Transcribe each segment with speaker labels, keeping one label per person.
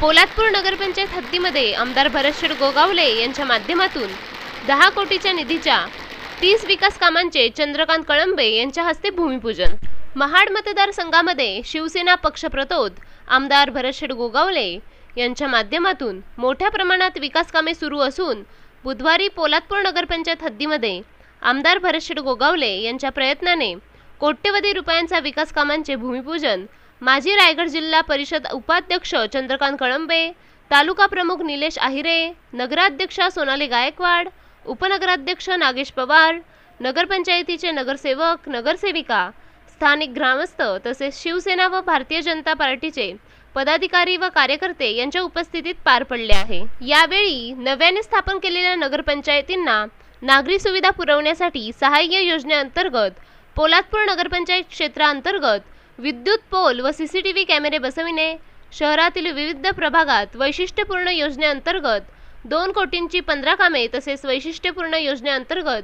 Speaker 1: पोलादपूर नगरपंचायत हद्दीमध्ये आमदार भरतशेठ गोगावले यांच्या माध्यमातून दहा कोटीच्या निधीच्या तीस विकास कामांचे चंद्रकांत कळंबे यांच्या हस्ते भूमिपूजन. महाड मतदारसंघामध्ये शिवसेना पक्षप्रतोद आमदार भरतशेठ गोगावले यांच्या माध्यमातून मोठ्या प्रमाणात विकास कामे सुरू असून बुधवारी पोलादपूर नगरपंचायत हद्दीमध्ये आमदार भरतशेठ गोगावले यांच्या प्रयत्नाने कोट्यवधी रुपयांचा विकास कामांचे भूमिपूजन माजी रायगड जिल्हा परिषद उपाध्यक्ष चंद्रकांत कळंबे तालुका प्रमुख निलेश आहिरे नगराध्यक्षा सोनाली गायकवाड उपनगराध्यक्ष नागेश पवार नगरपंचायतीचे नगरसेवक नगरसेविका स्थानिक ग्रामस्थ तसेच शिवसेना व भारतीय जनता पार्टीचे पदाधिकारी व कार्यकर्ते यांच्या उपस्थितीत पार पडले आहे. यावेळी नव्याने स्थापन केलेल्या नगरपंचायतींना नागरी सुविधा पुरवण्यासाठी सहाय्य योजनेअंतर्गत पोलादपूर नगरपंचायत क्षेत्राअंतर्गत विद्युत पोल व सीसीटीव्ही कॅमेरे बसविणे शहरातील विविध प्रभागात वैशिष्ट्यपूर्ण योजनेअंतर्गत दोन कोटींची पंधरा कामे तसेच वैशिष्ट्यपूर्ण योजनेअंतर्गत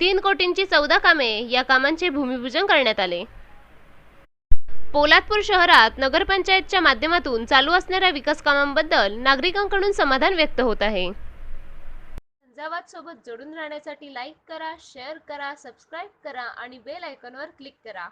Speaker 1: तीन कोटींची चौदा कामे या कामांचे भूमिपूजन करण्यात आले. पोलादपूर शहरात नगरपंचायतच्या माध्यमातून चालू असणाऱ्या विकास कामांबद्दल नागरिकांकडून समाधान व्यक्त होत आहे. झंझावात सोबत जोडून राहण्यासाठी लाईक करा शेअर करा सबस्क्राईब करा आणि बेल आयकॉनवर क्लिक करा.